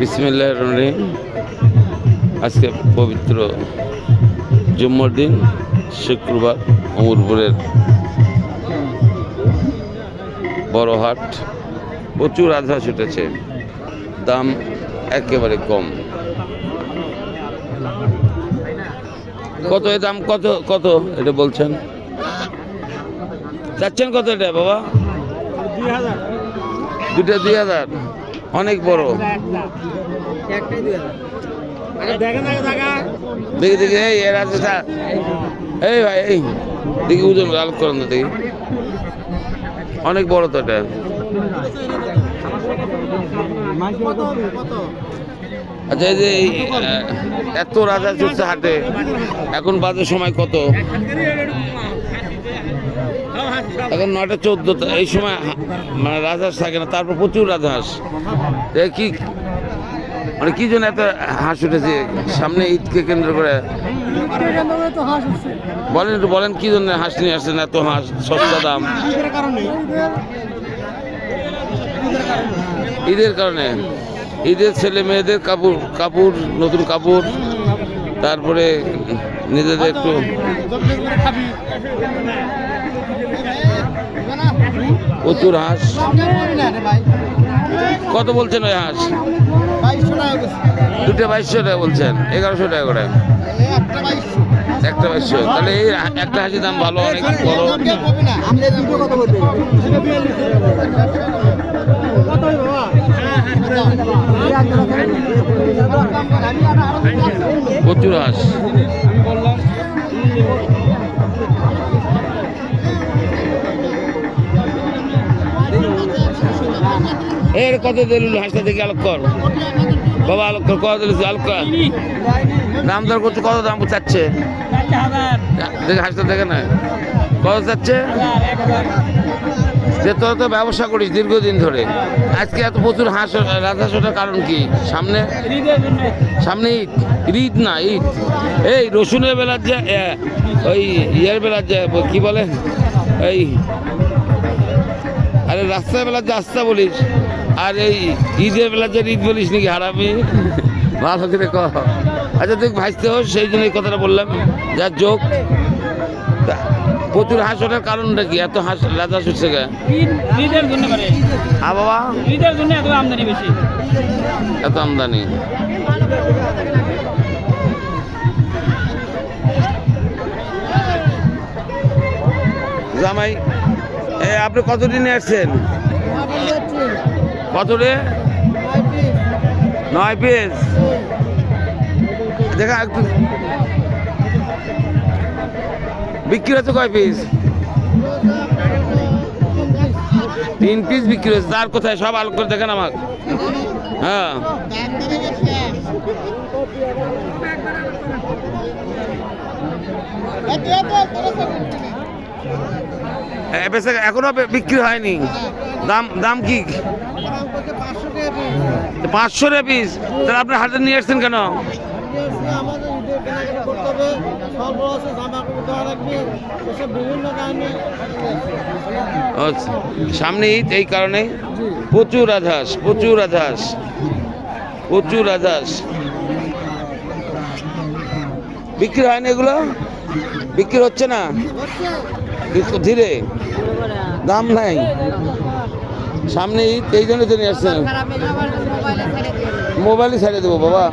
বিসমিল্লাহ রহিম। আজকে পবিত্র জুম্মর দিন, শুক্রবার অমরপুরের বড় হাট প্রচুর আধাস উঠেছে দাম একেবারে কম। কত এ দাম? কত কত এটা বলছেন? চাচ্ছেন কত এটা বাবা? দুটো দুই হাজার। অনেক বড়। দেখা দেখি এর আছে এই ভাই এই দেখি ওজন আলোক করেন তো দেখি। অনেক বড় তো এটা। আচ্ছা এই যে এত রাজা চলছে হাটে। এখন বাজে সময় কত? এখন নয়টা চোদ্দ এই সময় মানে রাজহাঁস থাকে না, তারপর প্রচুর রাজহাঁস। কি মানে কি জন্য এত হাঁস উঠেছে? সামনে ঈদকে কেন্দ্র করে বলেন একটু, বলেন কি জন্য হাঁস নিয়ে আসছেন এত হাঁস, সস্তা দাম? ঈদের কারণে। ঈদের ছেলে মেয়েদের কাপড় কাপড়, নতুন কাপড়, তারপরে নিজেদের একটু প্রচুর হাঁস। কত বলছেন ওই হাঁস? দুটো বাইশশো টাকা বলছেন, এগারোশো টাকা করে। একটা বাইশশো। তাহলে এই একটা হাঁসের দাম ভালো, অনেক বড়। প্রচুর হাঁস। এর কত দিল হাসতে দেখি আলোক কর। বাবা আলোক কর কত দিল আলোক কর। দাম দর করছে কত দাম চাচ্ছে? দেখে হাসতে দেখে না। কত চাচ্ছে? যে তোরা তো ব্যবসা করিস দীর্ঘদিন ধরে। আজকে এত প্রচুর হাঁস রাজহাঁস ওঠার কারণ কি? সামনে? সামনে ঈদ। ঈদ না, ঈদ। এই রসুনের বেলার যে ওই ইয়ের বেলার যে, কি বলে? এই, আরে রাস্তার বেলার যে আস্তা বলিস, আর এই ঈদের বেলার যে ঈদ বলিস নাকি হারামি? ভালো করে কহ আচ্ছা তুই ভাসতে হোস, সেই জন্য এই কথাটা বললাম। যা, যোগ। প্রচুর হাঁস ওঠার কারণটা কি? এত হাঁস রাজা উঠছে গে। জন্য পারে আ বাবা। ঈদের জন্য এত আমদানি বেশি। এত আমদানি। জামাই এ আপনি কত দিনে আসছেন? কত রে? নয় পিস। দেখা একটু বিক্রি হচ্ছে কয় পিস তিন পিস বিক্রি হচ্ছে তার কোথায়? সব আলোক করে দেখেন আমাকে। হ্যাঁ। এখনও বিক্রি হয়নি। দাম দাম কি? পাঁচশো রে পিস তাহলে আপনি হাতে নিয়ে আসছেন কেন? আচ্ছা, সামনে ঈদ এই কারণে? প্রচুর আধাস প্রচুর আধাস প্রচুর আধাস বিক্রি হয় না এগুলো? বিক্রি হচ্ছে না? ধীরে? দাম নাই। সামনে ঈদ এই জন্য তো নিয়ে আসছেন। মোবাইলে ছেড়ে দেবো বাবা।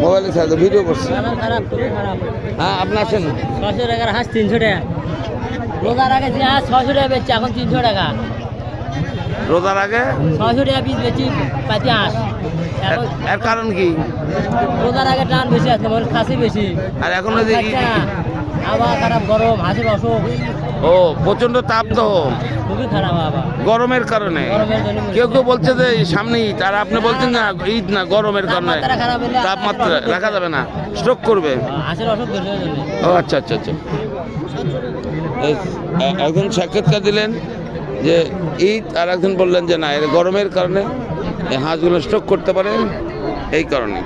মোবাইলে ছেড়ে দেবো ভিডিও করছি। খারাপ খারাপ। হ্যাঁ আপনি আসেন। ছশো টাকার হাঁস তিনশো টাকা। রোজার আগে যে হাঁস ছশো টাকা বেচছে এখন তিনশো টাকা। রোজার আগে? ছশো টাকা পিস বেচি পাতি হাঁস। এর- এর কারণ কি? রোজার আগে টান বেশি আছে মানে খাসি বেশি। আর এখন খারাপ গরম হাঁসের অসুখ। ও প্রচণ্ড তাপ তো। খুবই খারাপ আবার। গরমের কারণে। কেউ কেউ বলছে যে সামনে ঈদ আর আপনি বলছেন না ঈদ না গরমের কারণে। তাপমাত্রা রাখা যাবে না স্ট্রোক করবে। হাঁসের অসুখ বেশি হয়ে ও আচ্ছা আচ্ছা আচ্ছা। একজন সাক্ষাৎকার দিলেন যে ঈদ আর একজন বললেন যে না এর গরমের কারণে হাঁসগুলো স্ট্রোক করতে পারে এই কারণে।